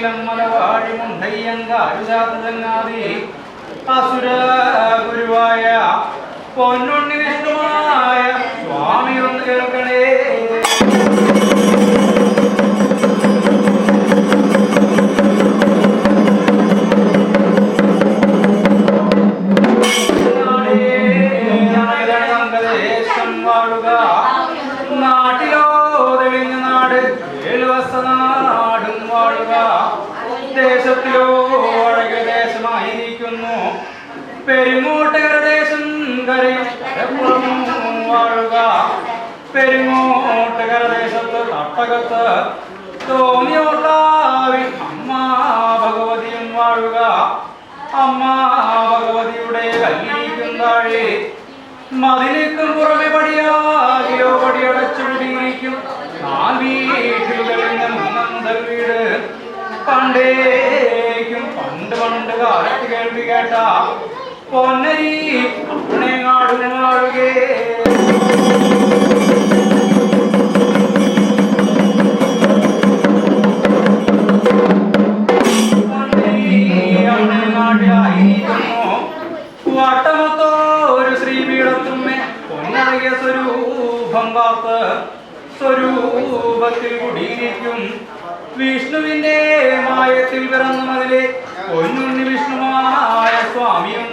പതിനെട്ടില്ലം മലവാഴി മുണ്ടയ്യങ്കാരുതാതങ്ങാതി അസുര ഗുരുവായ പൊന്നുണ്ണി വിഷ്ണുവായ സ്വാമി ഒന്ന് കേൾക്കണേ. പെരുങ്ങോട്ടുകര ദേശം കരയും വാഴുക പെരുങ്ങോട്ടുകര ദേശത്ത് തട്ടകത്ത് തോന്നിയോട്ടാവി അമ്മ ഭഗവതിയും വാഴുക. അമ്മ ഭഗവതിയുടെ കല്ലിരിക്കും താഴെ മതിലേക്കും പുറമെ പടിയാകിലോ പടിയടച്ചുകൊണ്ടിരിക്കും നാൾ വീട്ടിലുകളിൽ മുന്നന്തൽ വീട്. പണ്ടേക്കും പണ്ട് പണ്ട് കാലത്ത് കേൾവി കേട്ട വിഷ്ണുവിന്റെ മായത്തിൽ പിറന്നതിലെ പൊന്നുണ്ണി വിഷ്ണുമായ സ്വാമിയും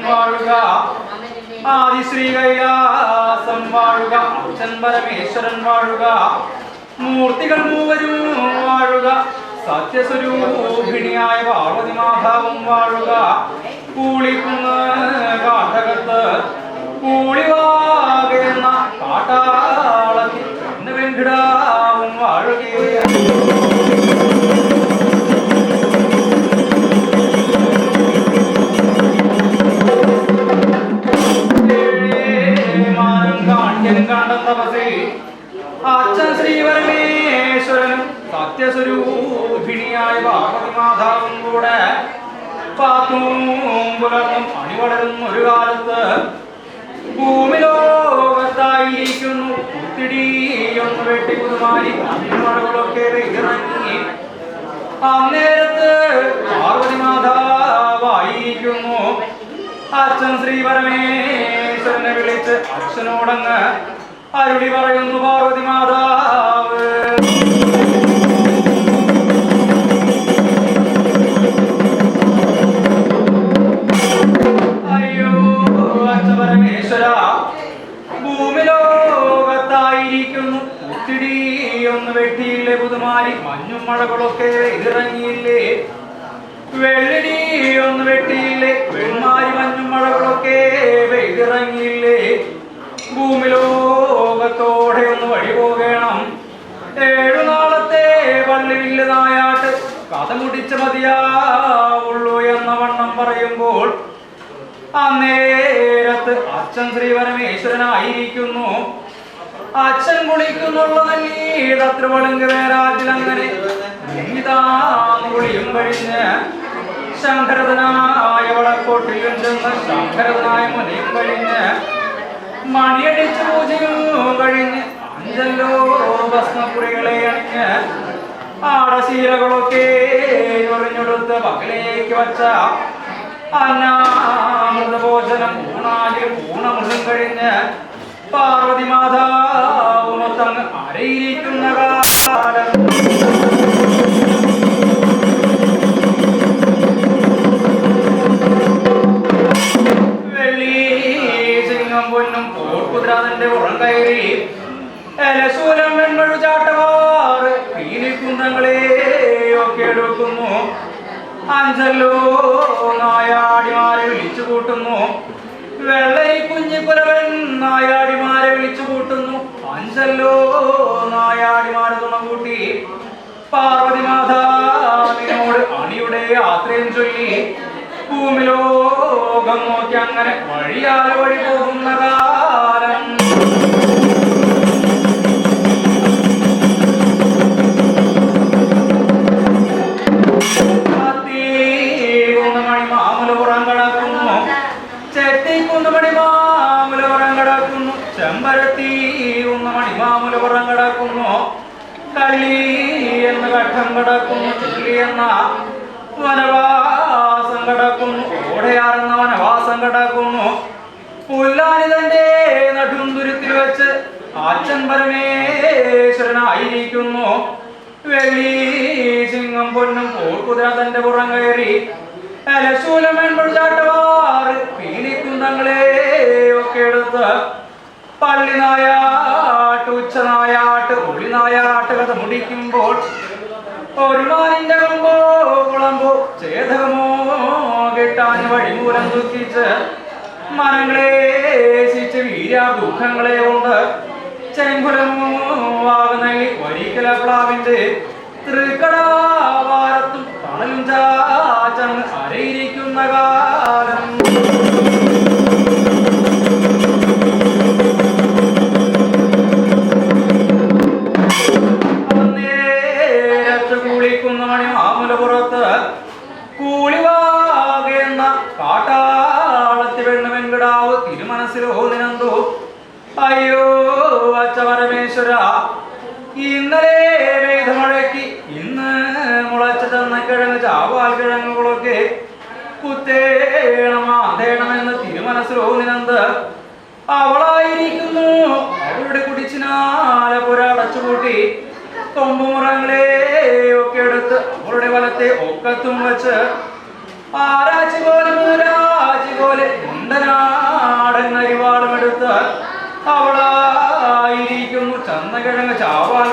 വാഴുക. ആദിശ്രീ കൈലാസം വാഴുക. അച്ഛൻ പരമേശ്വരൻ വാഴുക. മൂർത്തികൾ മൂവരും വാഴുക. സത്യസ്വരൂപിണിയായ പാർവതി മാതാവും വാഴുക. കൂളിക്കുന്ന കാട്ടകത്ത് കൂളിവാകുന്ന കാട്ടാളത്തിൽ വെങ്കിടാവും വാഴുകയാണ് ശ്രീ പരമേശ്വരനെ വിളിച്ച് അച്ഛനോടങ്ങ് അരുളി പറയുന്നു പാർവതി മാതാവ്. അയ്യോ അച്ഛ വെട്ടിയില്ലേ മഞ്ഞും മഴകളൊക്കെ വെള്ളിടി മഞ്ഞും മഴകളൊക്കെ പെയ്തിറങ്ങിയില്ലേ ഭൂമിലോകത്തോടെ ഒന്ന് വഴി പോകണം. ഏഴു നാളത്തെ പള്ളിയില്ല നായാട്ട് കഥ മുടിച്ച മതിയാവുള്ളൂ എന്ന വണ്ണം പറയുമ്പോൾ അന്നേരത്ത് അച്ഛൻ ശ്രീ പരമേശ്വരനായിരിക്കുന്നു. അച്ഛൻ കുളിക്കുന്നുള്ള നല്ലീതത്രവളുങ്ക് വേരാറ്റിൽ അങ്ങനെ കുളിയും കഴിഞ്ഞ് ശങ്കരതനായ വളക്കോട്ടിലും ചെന്ന് ശങ്കരതനായ മുനയും കഴിഞ്ഞ് മണിയടിച്ച് പൂജയും കഴിഞ്ഞ് അഞ്ചല്ലോ ഭസ്മക്കുറികളെ അണിഞ്ഞ് ആടശീലകളൊക്കെ എറിഞ്ഞെടുത്ത് പകലേക്ക് വച്ച അന്നാമൃത ഊണാലി ഊണമൃതം കഴിഞ്ഞ് പാർവതി മാതാവുമൊത്തങ്ങ് അരയിരിക്കുന്ന കാലം. അഞ്ചല്ലോ നായാടിമാരെ വിളിച്ചു കൂട്ടുന്നു. വെള്ളരി കുഞ്ഞിപ്പുലവൻ നായാടിമാരെ വിളിച്ചു കൂട്ടുന്നു. അഞ്ചല്ലോ നായാടിമാരെ തുണ കൂട്ടി പാർവതി മാതാവിനോട് അണിയുടെ യാത്രയും ചൊല്ലി ഭൂമിലോകം നോക്കി അങ്ങനെ വഴിയാൽ വഴി പോകുന്ന കാലം ഉന്ന മണിമാമുല പുറം കിടക്കുന്നു. കളി എന്ന ഘട്ടം കിടക്കുന്നു. ചുള്ളി എന്ന വനവാസം കിടക്കുന്നു. ഓടയാറുന്ന വനവാസം കിടക്കുന്നു. പുല്ലാനി തന്റെ നടുന്തുരുത്തിൽ വെച്ച് അച്ഛൻ പരമേശ്വരനായിരിക്കുന്നു. വെള്ളി സിംഹം പൊന്നും പോർക്കുതിര തന്റെ പുറം കയറി. അലശൂലം ചാട്ടവാറ് പീലിക്കുന്തങ്ങളെ ഒക്കെ എടുത്ത് പള്ളി നായാട്ട് ഉച്ച നായാട്ട് ഉള്ളി നായാട്ട് കഥ മുടിക്കുമ്പോൾ ഒരു മാനിന്റെ കമ്പോ കുളമ്പോ ചേതകമോ വഴിമൂലം ശിച്ച് വീരാ ദുഃഖങ്ങളെ കൊണ്ട് പ്ലാവിന്റെ തൃക്കടാവാരത്തും തണലും അരയിരിക്കുന്ന കാലം. കാട്ടാളത്തി വെണ്ണ വെങ്കടാവ് തിരുമനസ്സിലോ നിനന്തോ. അയ്യോ അച്ഛ പരമേശ്വര ഇന്നലെ പെയ്ത ഇന്ന് മുളച്ച തന്ന കിഴങ്ങ് ചാവാൽ കിഴങ്ങുകളൊക്കെ കുത്തേണമാതേണമെന്ന് തിരുമനസ്സിലോ നിനന്ത്. അവളായിരിക്കുന്നു അവളുടെ കുടിച്ചിനാല പുര അടച്ചുകൂട്ടി കൊമ്പുമുറങ്ങളെ ഒക്കെ എടുത്ത് അവളുടെ വലത്തെ ഒക്കത്തും വെച്ച് ആരാച്ചി പോലെ മൂരാച്ചി പോലെ ഉണ്ടനാടൻ അരിവാളും എടുത്ത് അവളായിരിക്കുന്നു. ചന്ദകിഴങ്ങ് ചാവാൽ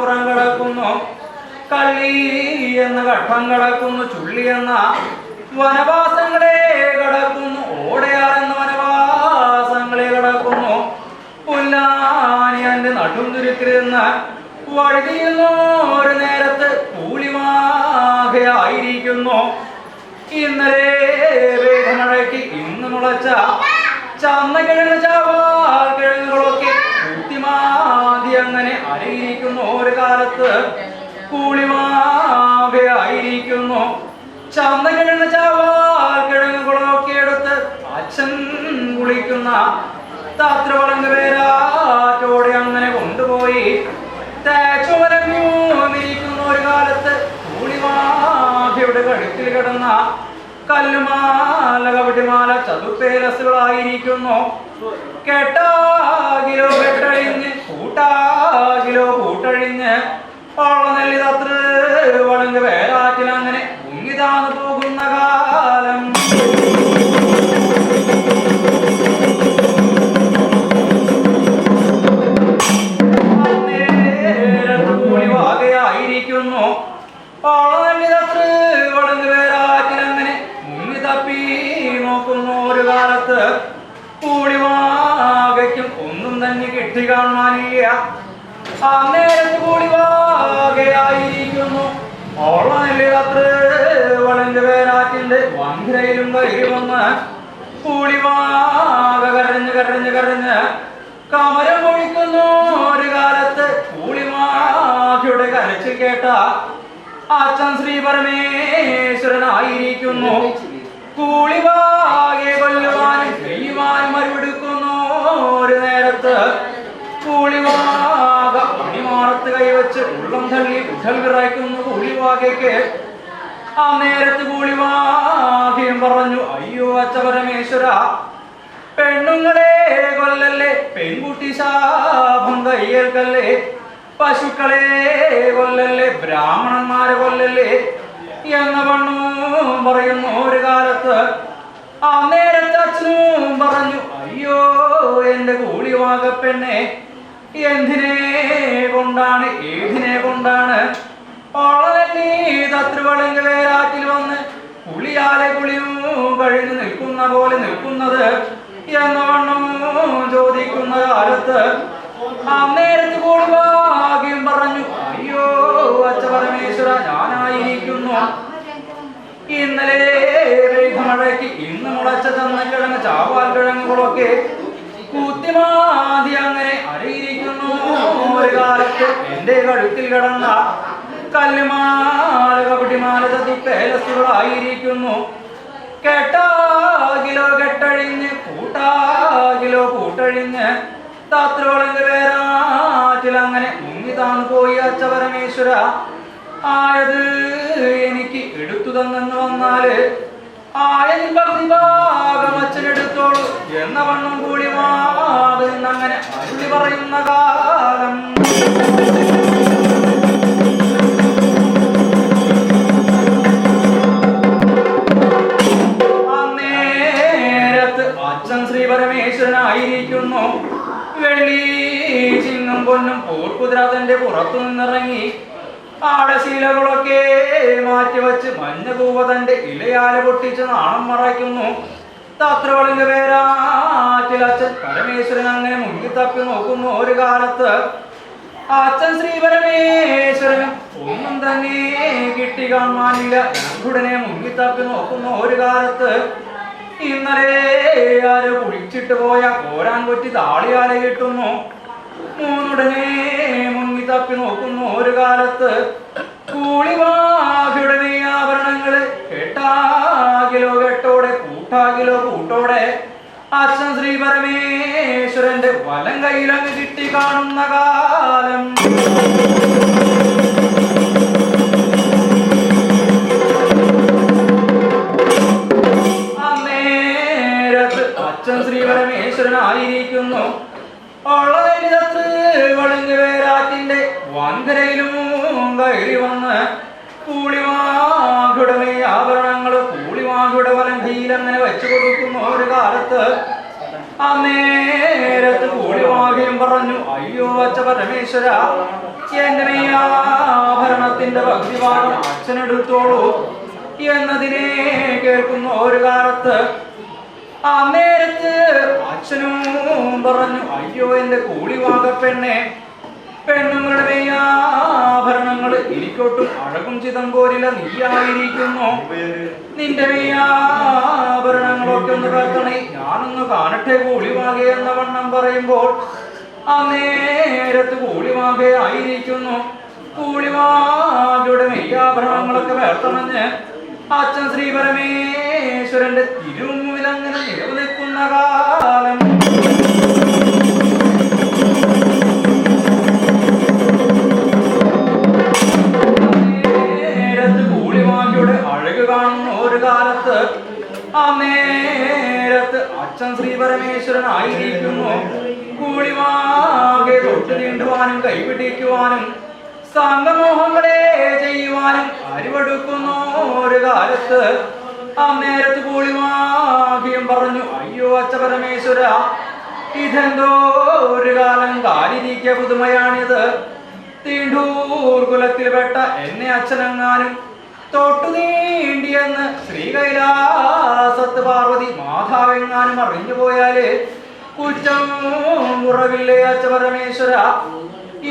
പുറം കിടക്കുന്നു. കള്ളി എന്ന ഘട്ടം കിടക്കുന്നു. ചുള്ളി എന്ന വനവാസങ്ങളെ കിടക്കുന്നു. ഓടയാർ എന്ന വനവാസങ്ങളെ കിടക്കുന്നു. പുല്ലാനി എന്റെ നടും തുരുത്തിരുന്ന് വഴുതിയുന്നു ഒരു നേരത്ത് കൂലിമാകയായിരിക്കുന്നു. ഇന്നലെ വേഗമഴയ്ക്ക് ഇന്ന് മുളച്ച ചന്ന കിഴങ്ങ് ചാവാ കിഴങ്ങുകളൊക്കെ കുത്തിമാതി അങ്ങനെ അലയിരിക്കുന്നു ഒരു കാലത്ത്. കൂളിമാകയായിരിക്കുന്നു ചന്ത കിഴങ്ങ് ചാവാൽ എടുത്ത് അച്ഛൻ കുളിക്കുന്ന താത്രവളങ്ങ് പേരാറ്റോടെ അങ്ങനെ കൊണ്ടുപോയി. തേച്ചോരങ്ങൂന്നിരിക്കുന്ന ഒരു കാലത്ത് കൂളിമാകയുടെ കഴുത്തിൽ കിടന്ന കല്ലുമാല കവടിമാല ചതുപ്പേലസുകളായിരിക്കുന്നു കെട്ടാകിലോ കെട്ടഴിഞ്ഞ് കൂട്ടാകിലോ കൂട്ടഴിഞ്ഞ്. ഓളനെല്ലി തത്ര വളങ്ങ് വേലാറ്റിൽ അങ്ങനെ കിട്ടി കാണാനില്ല ആ നേരത്ത് കൂളിവാകയായിരിക്കുന്നു ഓളനെല്ലിതത്ര വളങ്ങ് വേലാറ്റിന്റെ വൻകിരയിലും കയറി വന്ന് കൂളിവാക കരഞ്ഞ് കരഞ്ഞ് കരഞ്ഞ് കമരം പൊഴിക്കുന്നു ഒരു കാലത്ത് കൂളിമാഖയുടെ കരച്ചിൽ കേട്ട അച്ഛൻ ശ്രീ പരമേശ്വരനായിരിക്കുന്നു. കൂളിവാകെ കൊല്ലുവാനും ചെയ്യുവാനും അറിവെടുക്കുന്നു ഒരു നേരത്ത് കൂളിവാക. അണിമാറത്ത് കൈവച്ച് ഉള്ളം തള്ളി ഉടൽ വിറയ്ക്കുന്നു കൂളിവാകയ്ക്ക്. ആ നേരത്ത് കൂളിവാകയും പറഞ്ഞു അയ്യോ അച്ഛ പരമേശ്വര പെണ്ണുങ്ങളെ കൊല്ലല്ലേ? പെൺകുട്ടി ശാപം കയ്യേൽക്കല്ലേ? പശുക്കളെ കൊല്ലല്ലേ? ബ്രാഹ്മണന്മാരെ കൊല്ലല്ലേ? എന്ന പെണ്ണും പറയുന്നു ഒരു കാലത്ത് ആ നേരത്തെ അച്ഛനും പറഞ്ഞു അയ്യോ എന്റെ കൂളിവാക പെണ്ണെ എന്തിനെ കൊണ്ടാണ് ഏതിനെ കൊണ്ടാണ്? ഓളനല്ലി തത്രുവളങ്ക് വേരാറ്റിൽ വന്ന് കുളിയാലെ കുളിയും കഴിഞ്ഞു നിൽക്കുന്ന പോലെ നിൽക്കുന്നത് എന്നവണ്ണം ചോദിക്കുന്ന കാലത്ത് അന്നേരത്ത് കൂടുവാകിയും പറഞ്ഞു അയ്യോ അച്ഛ പരമേശ്വര ഞാനായിരിക്കുന്നു. ഇന്നലെ പെയ്ത മഴയ്ക്ക് ഇന്ന് മുളച്ച ചന്നക്കിഴങ്ങ് ചാവാൽ കിഴങ്ങുകളൊക്കെ കുത്തിമാതി അങ്ങനെ അറിയിരിക്കുന്നു ഒരു കാലത്ത് എന്റെ കഴുത്തിൽ കിടന്ന കല്ലുമാല കപടിമാല കെട്ടാകിലോ കെട്ടഴിഞ്ഞ് കൂട്ടാകിലോ കൂട്ടഴിഞ്ഞ്. താത്രോളന്റെ പേരാറ്റിൽ അങ്ങനെ മുങ്ങി താൻ പോയി അച്ഛ പരമേശ്വര ആയത് എനിക്ക് എടുത്തു തന്നെന്ന് വന്നാൽ ആയതിൽ പകുതി ഭാഗം അച്ഛനെടുത്തോളൂ എന്ന വണ്ണം കൂടി മാറുന്ന അങ്ങനെ അരുളി പറയുന്ന കാലം ആടശീലകളൊക്കെ മാറ്റിവെച്ച് മഞ്ഞ പൂവ തന്റെ ഇലയാല പൊട്ടിച്ച് നാണം മറയ്ക്കുന്നു. താത്രവളിന്റെ പേരാറ്റിൽ അച്ഛൻ പരമേശ്വരൻ അങ്ങനെ മുങ്ങി തപ്പി നോക്കുന്നു ഒരു കാലത്ത്. അച്ഛൻ ശ്രീ പരമേശ്വരനും ഒന്നും തന്നെ കിട്ടി കാണാനില്ല. ഉടനെ മുങ്ങിത്തപ്പി നോക്കുന്നു ഒരു കാലത്ത്. ഇന്നലെ ആര് കുഴിച്ചിട്ട് പോയ കോരാൻ കൊറ്റി താളിയാലെ കിട്ടുന്നു. മൂന്നുടനെ മുങ്ങി തപ്പി നോക്കുന്നു ഒരു കാലത്ത്. കൂളിവാഹിയുടെ ആഭരണങ്ങൾ കെട്ടാകിലോ കെട്ടോടെ കൂട്ടാകിലോ കൂട്ടോടെ. അച്ഛൻ ശ്രീ പരമേശ്വരന്റെ വലം കയ്യിലങ്ങ് കിട്ടി കാണുന്ന കാലം. കയറി വന്ന് കൂളിവാകുടമേ ആഭരണങ്ങൾ കൂളിവാകുടെ വലം കയ്യിൽ അങ്ങനെ വെച്ചു കൊടുക്കുന്ന ഒരു കാലത്ത്. അന്നേരത്ത് കൂളിവാകിയും പറഞ്ഞു അയ്യോ അച്ഛ പരമേശ്വര എന്റെ മെയ്യാഭരണത്തിന്റെ ഭക്തി ഭാഗം അച്ഛനെടുത്തോളൂ? എന്നതിനെ കേൾക്കുന്ന ഒരു കാലത്ത്. അന്നേരത്ത് അച്ഛനും പറഞ്ഞു അയ്യോ എന്റെ കൂളിവാക പെണ്ണെ പെണ്ണുങ്ങളുടെ വെയ്യാഭരണങ്ങൾ എനിക്കൊട്ടും അഴകും ചിതം പോരില്ല നീയായിരിക്കുന്നു. നിന്റെ വെയ്യാഭരണങ്ങളൊക്കെ ഒന്ന് കേൾക്കണേ. ഞാനൊന്ന് കാണട്ടെ കൂളിവാകെ എന്ന വണ്ണം പറയുമ്പോൾ അന്നേരത്ത് കൂളിവാകെ ആയിരിക്കുന്നു. കൂളിവാകയുടെ മെയ്യാഭരണങ്ങളൊക്കെ വേർത്തണഞ്ഞ് അച്ഛൻ ശ്രീ പരമേശ്വരന്റെ തിരുമുമ്പിൽ നിലനിൽക്കുന്ന കാലം. ആ നേരത്ത് അച്ഛൻ ശ്രീ പരമേശ്വരൻ ആയിരിക്കുന്നു കൂടിവാകെ തൊട്ട് നീണ്ടുവാനും കൈപിടിക്കുവാനും സംഘമോഹങ്ങളെ ചെയ്യുവാനും അരിവെടുക്കുന്നു ഒരു കാലത്ത് അന്നേരത്ത് നേരത്ത് കൂളിവാകിയും പറഞ്ഞു അയ്യോ അച്ഛ പരമേശ്വര ഇതെന്തോ ഒരു കാലം കാലിരിക്കിയ പുതുമയാണിത്. തീണ്ടൂർ കുലത്തിൽപ്പെട്ട എന്നെ അച്ഛനെങ്ങാനും തൊട്ടു നീണ്ടിയെന്ന് ശ്രീകൈലാസത്ത് പാർവതി മാതാവെങ്ങാനും അറിഞ്ഞു പോയാൽ കുറ്റം കുറവില്ലേ അച്ഛ പരമേശ്വര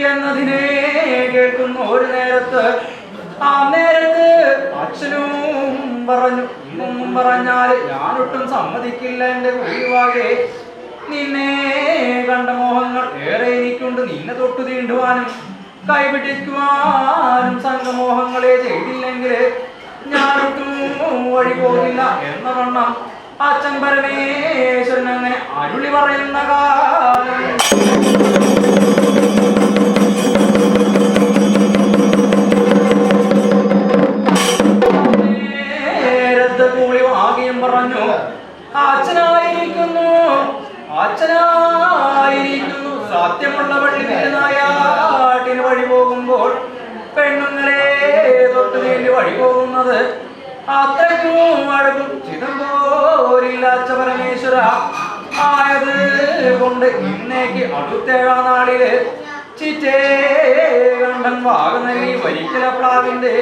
എന്നതിനെ കേൾക്കുന്ന ഒരു നേരത്ത് ആ നേരത്ത് അച്ഛനും പറഞ്ഞു ഇന്നും പറഞ്ഞാൽ ഞാനൊട്ടും സമ്മതിക്കില്ല എന്റെ കുഴിവാകെ നിന്നെ കണ്ട മോഹങ്ങൾ ഏറെ എനിക്കുണ്ട്. നിന്നെ തൊട്ടു തീണ്ടുവാനും കൈപിടിക്കുവാനും സംഘമോഹങ്ങളെ ചെയ്തില്ലെങ്കിൽ ഞാനൊട്ടും വഴി പോകില്ല എന്ന വണ്ണം അച്ഛൻ പരമേശ്വരൻ അങ്ങനെ അരുളി പറയുന്ന കാലം. പറഞ്ഞു അച്ഛനായിരിക്കുന്നു വഴി പോകുന്നത്. അത്രയ്ക്കും അഴകും ചിതം പോരില്ല അച്ഛ പരമേശ്വര. ആയത് കൊണ്ട് ഇന്നേക്ക് അടുത്തേഴാം നാളിൽ ചിറ്റേ കണ്ടൻ വാഗനല്ലി വരിക്കല പ്ലാവിന്റെ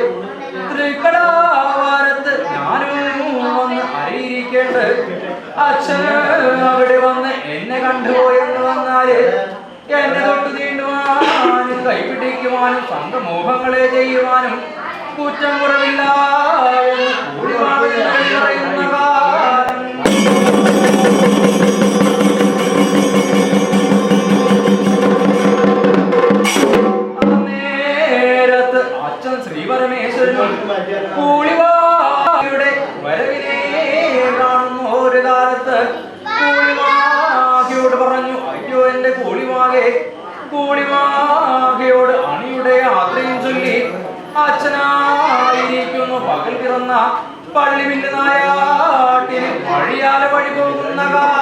തൃക്കടാവാരത്ത് ഞാനും വന്ന് അറിയിരിക്കേണ്ട അച്ഛൻ അവിടെ വന്ന് എന്നെ കണ്ടുപോയെന്ന് വന്നാൽ എന്നെ തൊട്ട് തീണ്ടുവാനും കൈപിടിക്കുവാനും സ്വന്തം മോഹങ്ങളെ ചെയ്യുവാനും കുറ്റം കുറവില്ല നേരത്ത് അച്ഛൻ ശ്രീപരമേശ്വരനും കൂളിവായുടെ പിറന്ന പള്ളിമില്ല് നായാട്ടിന് വഴിയാല വഴി പോകുന്ന കാലം